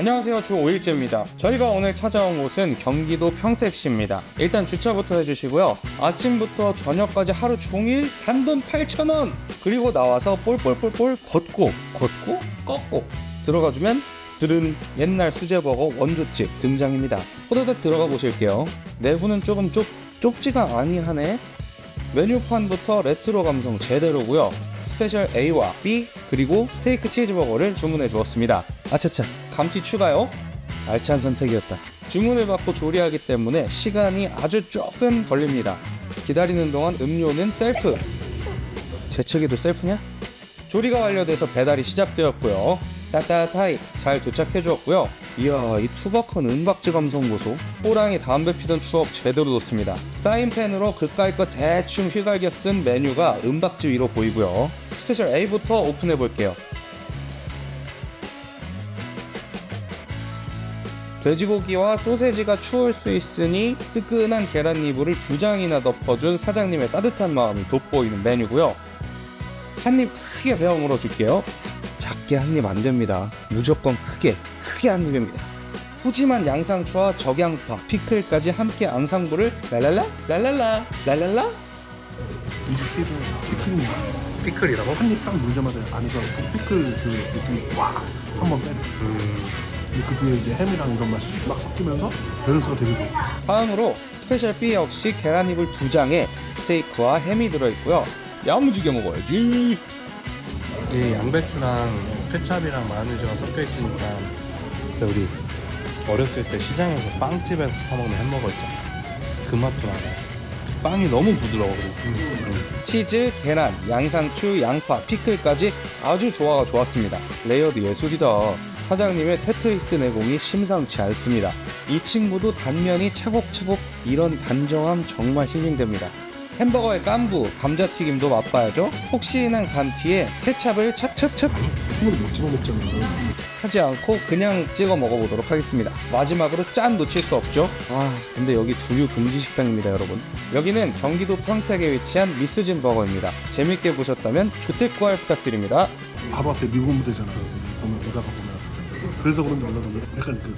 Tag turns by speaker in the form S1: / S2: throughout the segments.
S1: 안녕하세요. 주 5일째입니다. 저희가 오늘 찾아온 곳은 경기도 평택시입니다. 일단 주차부터 해주시고요. 아침부터 저녁까지 하루 종일 단돈 8,000원! 그리고 나와서 볼볼볼볼 걷고 걷고 꺾고 들어가주면 들은 옛날 수제버거 원조집 등장입니다. 호다닥 들어가 보실게요. 내부는 조금 좁, 좁지가 아니하네. 메뉴판부터 레트로 감성 제대로고요. 스페셜 A와 B 그리고 스테이크 치즈버거를 주문해 주었습니다. 아차차 감튀 추가요? 알찬 선택이었다. 주문을 받고 조리하기 때문에 시간이 아주 조금 걸립니다. 기다리는 동안 음료는 셀프. 재채기도 셀프냐? 조리가 완료돼서 배달이 시작되었고요. 따따타이 잘 도착해 주었고요. 이야 이 투박한 은박지 감성 보소. 호랑이 담배 피던 추억 제대로 뒀습니다. 사인펜으로 그까이 거 대충 휘갈겨 쓴 메뉴가 은박지 위로 보이고요. 스페셜 A부터 오픈해 볼게요. 돼지고기와 소세지가 추울 수 있으니 뜨끈한 계란이불을 두 장이나 덮어준 사장님의 따뜻한 마음이 돋보이는 메뉴고요. 한 입 크게 베어 물어줄게요. 작게 한 입 안 됩니다. 무조건 크게, 크게 한 입입니다. 푸짐한 양상추와 적양파, 피클까지 함께 앙상블을 랄랄라, 랄랄라, 랄랄라.
S2: 이 스피드 피클입니다.
S1: 피클이라고?
S2: 한입 딱 물자마자 안에서 그 피클 그 느낌이 와 한번 때려. 근데 그 뒤에 이제 햄이랑 이런 맛이 막 섞이면서 밸런스가 되게 좋아.
S1: 다음으로 스페셜 B 역시 계란이불 두 장에 스테이크와 햄이 들어있고요. 야무지게 먹어야지.
S3: 이 양배추랑 케찹이랑 마요네즈가 섞여 있으니까 우리 어렸을 때 시장에서 빵집에서 사 먹는 햄버거 있잖아 그 맛도 나네 빵이 너무 부드러워 그리고
S1: 치즈, 계란, 양상추, 양파, 피클까지 아주 조화가 좋았습니다. 레이어드 예술이다. 사장님의 테트리스 내공이 심상치 않습니다. 이 친구도 단면이 차곡차곡 이런 단정함 정말 힐링됩니다. 햄버거의 깐부, 감자튀김도 맛봐야죠. 혹시난 감튀에 케찹을 찹찹찹
S2: 못.
S1: 하지 않고 그냥 찍어 먹어보도록 하겠습니다. 마지막으로 짠 놓칠 수 없죠. 아 근데 여기 주류 금지 식당입니다, 여러분. 여기는 경기도 평택에 위치한 미스진 버거입니다. 재밌게 보셨다면 조태구알 부탁드립니다.
S2: 바로 앞에 미군 부대잖아요. 보면 오다가 보면 그래서 그런지 몰라도 약간 그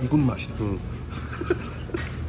S2: 미군 맛이다.